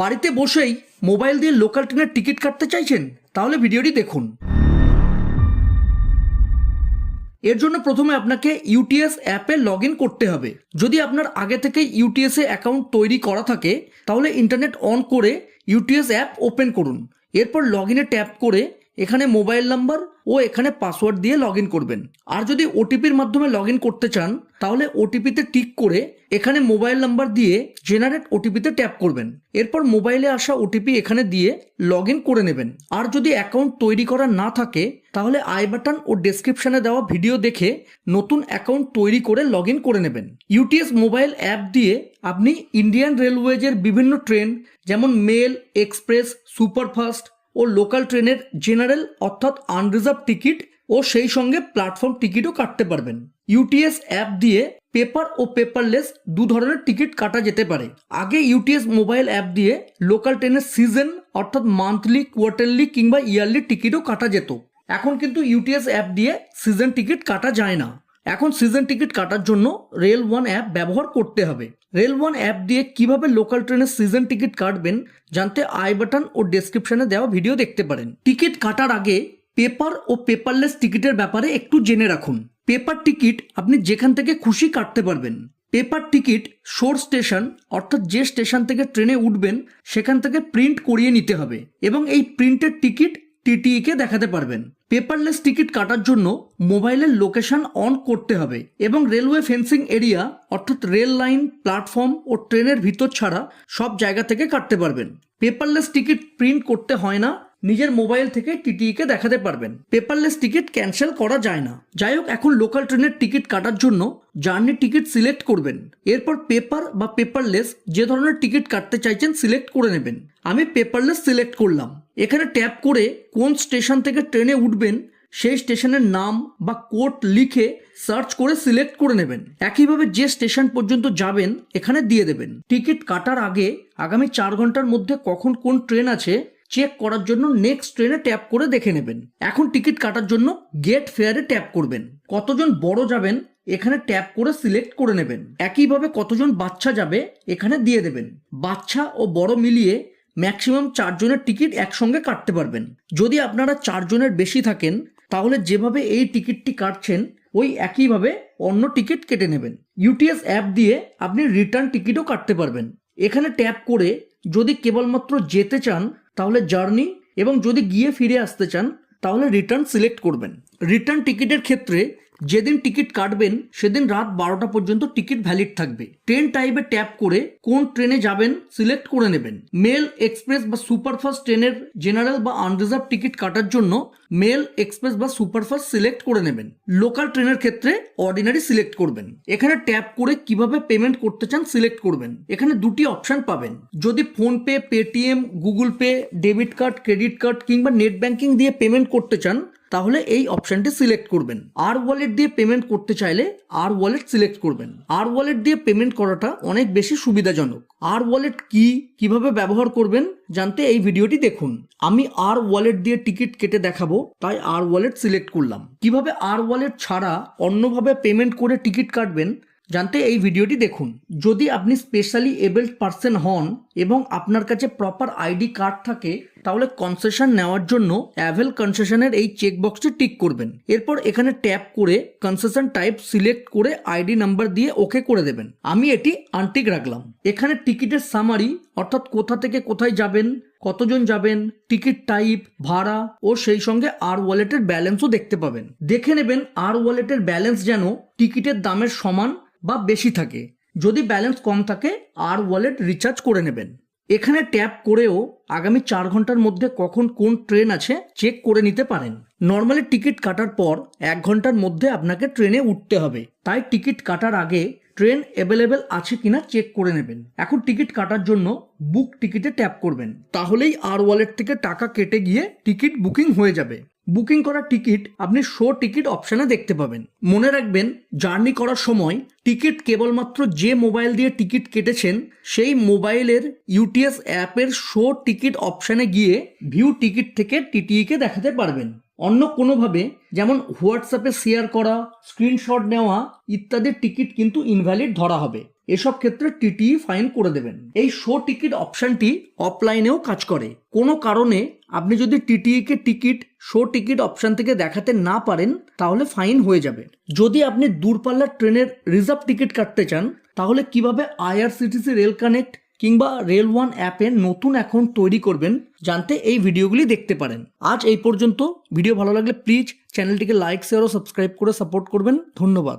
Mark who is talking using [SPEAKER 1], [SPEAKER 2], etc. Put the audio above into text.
[SPEAKER 1] বাড়িতে বসেই মোবাইল দিয়ে লোকাল ট্রেনের টিকিট কাটতে চাইছেন? তাহলে ভিডিওটি দেখুন। এর জন্য প্রথমে আপনাকে ইউটিএস অ্যাপে লগ করতে হবে। যদি আপনার আগে থেকে ইউটিএস এ অ্যাকাউন্ট তৈরি করা থাকে, তাহলে ইন্টারনেট অন করে ইউটিএস অ্যাপ ওপেন করুন। এরপর লগ ইনে ট্যাপ করে এখানে মোবাইল নাম্বার ও এখানে পাসওয়ার্ড দিয়ে লগ করবেন। আর যদি ওটিপির মাধ্যমে লগ করতে চান, তাহলে ওটিপিতে টিক করে এখানে মোবাইল নাম্বার দিয়ে জেনারেট ওটিপিতে ট্যাপ করবেন। এরপর মোবাইলে আসা ওটিপি এখানে দিয়ে লগ করে নেবেন। আর যদি অ্যাকাউন্ট তৈরি করা না থাকে, তাহলে আই বাটন ও ডেসক্রিপশনে দেওয়া ভিডিও দেখে নতুন অ্যাকাউন্ট তৈরি করে লগ করে নেবেন। ইউটিএস মোবাইল অ্যাপ দিয়ে আপনি ইন্ডিয়ান রেলওয়েজের বিভিন্ন ট্রেন, যেমন মেল, এক্সপ্রেস, সুপারফাস্ট ও লোকাল ট্রেনের জেনারেল অর্থাৎ আনরিজার্ভ টিকিট ও সেই সঙ্গে প্ল্যাটফর্ম টিকিটও কাটতে পারবেন। ইউটিএস অ্যাপ দিয়ে পেপার ও পেপারলেস দু ধরনের টিকিট কাটা যেতে পারে। আগে ইউটিএস মোবাইল অ্যাপ দিয়ে লোকাল ট্রেনের সিজন অর্থাৎ মান্থলি, কোয়ার্টারলি কিংবা ইয়ারলি টিকিটও কাটা যেত। এখন কিন্তু ইউটিএস অ্যাপ দিয়ে সিজন টিকিট কাটা যায় না। এখন সিজন টিকিট কাটার জন্য রেল ওয়ান অ্যাপ ব্যবহার করতে হবে। রেল ওয়ান অ্যাপ দিয়ে কীভাবে লোকাল ট্রেনের সিজন টিকিট কাটবেন জানতে আই বাটন ও ডেসক্রিপশনে দেওয়া ভিডিও দেখতে পারেন। টিকিট কাটার আগে পেপার ও পেপারলেস টিকিটের ব্যাপারে একটু জেনে রাখুন। পেপার টিকিট আপনি যেখান থেকে খুশি কাটতে পারবেন। পেপার টিকিট শোর স্টেশন অর্থাৎ যে স্টেশন থেকে ট্রেনে উঠবেন, সেখান থেকে প্রিন্ট করিয়ে নিতে হবে এবং এই প্রিন্টের টিকিট টিটিইকে দেখাতে পারবেন। পেপারলেস টিকিট কাটার জন্য মোবাইলের লোকেশন অন করতে হবে এবং রেলওয়ে ফেন্সিং এরিয়া, অর্থাৎ রেল লাইন, প্ল্যাটফর্ম ও ট্রেনের ভিতর ছাড়া সব জায়গা থেকে কাটতে পারবেন। পেপারলেস টিকিট প্রিন্ট করতে হয় না নিজের মোবাইল থেকে টিটিইকে দেখাতে পারবেন। পেপারলেস টিকিট ক্যান্সেল করা যায় না। যাই হোক, এখন লোকাল ট্রেনের টিকিট কাটার জন্য জার্নি টিকিট সিলেক্ট করবেন। এরপর পেপার বা পেপারলেস যে ধরনের টিকিট কাটতে চাইছেন সিলেক্ট করে নেবেন। আমি পেপারলেস সিলেক্ট করলাম। এখানে ট্যাপ করে কোন স্টেশন থেকে ট্রেনে উঠবেন, সেই স্টেশনের নাম বা কোড লিখে সার্চ করে সিলেক্ট করে নেবেন। একইভাবে যে স্টেশন পর্যন্ত যাবেন, এখানে দিয়ে দেবেন। টিকিট কাটার আগে আগামী চার ঘণ্টার মধ্যে কখন কোন ট্রেন আছে চেক করার জন্য নেক্সট ট্রেনে ট্যাপ করে দেখে নেবেন। এখন টিকিট কাটার জন্য গেট ফেয়ারে ট্যাপ করবেন। কতজন বড় যাবেন, এখানে ট্যাপ করে সিলেক্ট করে নেবেন। একইভাবে কতজন বাচ্চা যাবে, এখানে দিয়ে দেবেন। বাচ্চা ও বড় মিলিয়ে ম্যাক্সিমাম চারজনের টিকিট একসঙ্গে কাটতে পারবেন। যদি আপনারা চারজনের বেশি থাকেন, তাহলে যেভাবে এই টিকিটটি কাটছেন, ওই একইভাবে অন্য টিকিট কেটে নেবেন। ইউটিএস অ্যাপ দিয়ে আপনি রিটার্ন টিকিটও কাটতে পারবেন। এখানে ট্যাপ করে যদি কেবলমাত্র যেতে চান তাহলে জার্নি এবং যদি গিয়ে ফিরে আসতে চান, তাহলে রিটার্ন সিলেক্ট করবেন। রিটার্ন টিকিটের ক্ষেত্রে যেদিন টিকিট কাটবেন, সেদিন রাত বারোটা পর্যন্ত টিকিট ভ্যালিড থাকবে। ট্রেন টাইপে ট্যাপ করে কোন ট্রেনে যাবেন সিলেক্ট করে নেবেন। মেল এক্সপ্রেস বা সুপারফাস্ট ট্রেনের জেনারেল বা আনরিজার্ভ টিকিট কাটার জন্য মেল, এক্সপ্রেস বা সুপারফাস্ট সিলেক্ট করে নেবেন। লোকাল ট্রেনের ক্ষেত্রে অর্ডিনারি সিলেক্ট করবেন। এখানে ট্যাপ করে কীভাবে পেমেন্ট করতে চান সিলেক্ট করবেন। এখানে দুটি অপশন পাবেন। যদি PhonePe, Paytm, Google Pay, debit card, credit card কিংবা নেট ব্যাংকিং দিয়ে পেমেন্ট করতে চান, তাহলে এই অপশনটি সিলেক্ট করবেন। আর ওয়ালেট দিয়ে পেমেন্ট করতে চাইলে আর ওয়ালেট সিলেক্ট করবেন। আর ওয়ালেট দিয়ে পেমেন্ট করাটা অনেক বেশি সুবিধাজনক। আর ওয়ালেট কি কীভাবে ব্যবহার করবেন জানতে এই ভিডিওটি দেখুন। আমি আর ওয়ালেট দিয়ে টিকিট কেটে দেখাবো, তাই আর ওয়ালেট সিলেক্ট করলাম। কীভাবে আর ওয়ালেট ছাড়া অন্যভাবে পেমেন্ট করে টিকিট কাটবেন জানতে এই ভিডিওটি দেখুন। যদি আপনি স্পেশালি এবেলড পার্সন হন এবং আপনার কাছে প্রপার আইডি কার্ড থাকে, তাহলে কনসেশন নেওয়ার জন্য অ্যাভেল কনসেশনের এই চেকবক্সটি টিক করবেন। এরপর এখানে ট্যাপ করে কনসেশন টাইপ সিলেক্ট করে আইডি নাম্বার দিয়ে ওকে করে দেবেন। আমি এটি আনটিক রাখলাম। এখানে টিকিটের সামারি অর্থাৎ কোথা থেকে কোথায় যাবেন, কতজন যাবেন টিকিট টাইপ ভাড়া ও সেই সঙ্গে আর ওয়ালেটের ব্যালেন্সও দেখতে পাবেন। দেখে নেবেন আর ওয়ালেটের ব্যালেন্স যেন টিকিটের দামের সমান বা বেশি থাকে, যদি ব্যালেন্স কম থাকে, আর ওয়ালেট রিচার্জ করে নেবেন। এখানে ট্যাপ করেও আগামী চার ঘণ্টার মধ্যে কখন কোন ট্রেন আছে চেক করে নিতে পারেন। নর্মালি টিকিট কাটার পর এক ঘণ্টার মধ্যে আপনাকে ট্রেনে উঠতে হবে। তাই টিকিট কাটার আগে ট্রেন অ্যাভেলেবেল আছে কিনা চেক করে নেবেন। এখন টিকিট কাটার জন্য বুক টিকিটে ট্যাপ করবেন। তাহলেই আর ওয়ালেট থেকে টাকা কেটে গিয়ে টিকিট বুকিং হয়ে যাবে। বুকিং করা টিকিট আপনি শো টিকিট অপশানে দেখতে পাবেন। মনে রাখবেন, জার্নি করার সময় টিকিট কেবলমাত্র যে মোবাইল দিয়ে টিকিট কেটেছেন, সেই মোবাইলের ইউটিএস অ্যাপের শো টিকিট অপশানে গিয়ে ভিউ টিকিট থেকে টিটিইকে দেখাতে পারবেন। অন্য কোনোভাবে যেমন হোয়াটসঅ্যাপে শেয়ার করা স্ক্রিনশট নেওয়া ইত্যাদির টিকিট কিন্তু ইনভ্যালিড ধরা হবে। এসব ক্ষেত্রে টিটিই ফাইন করে দেবেন। এই শো টিকিট অপশনটি অফলাইনেও কাজ করে। কোনো কারণে আপনি যদি টিটিইকে টিকিট শো টিকিট অপশন থেকে দেখাতে না পারেন, তাহলে ফাইন হয়ে যাবে। যদি আপনি দূরপাল্লার ট্রেনের রিজার্ভ টিকিট কাটতে চান, তাহলে কীভাবে আইআরসিটিসি রেল কানেক্ট কিংবা রেল ওয়ান অ্যাপে নতুন অ্যাকাউন্ট তৈরি করবেন জানতে এই ভিডিওগুলি দেখতে পারেন। আজ এই পর্যন্ত। ভিডিও ভালো লাগলে প্লিজ চ্যানেলটিকে লাইক শেয়ার ও সাবস্ক্রাইব করে সাপোর্ট করবেন। ধন্যবাদ।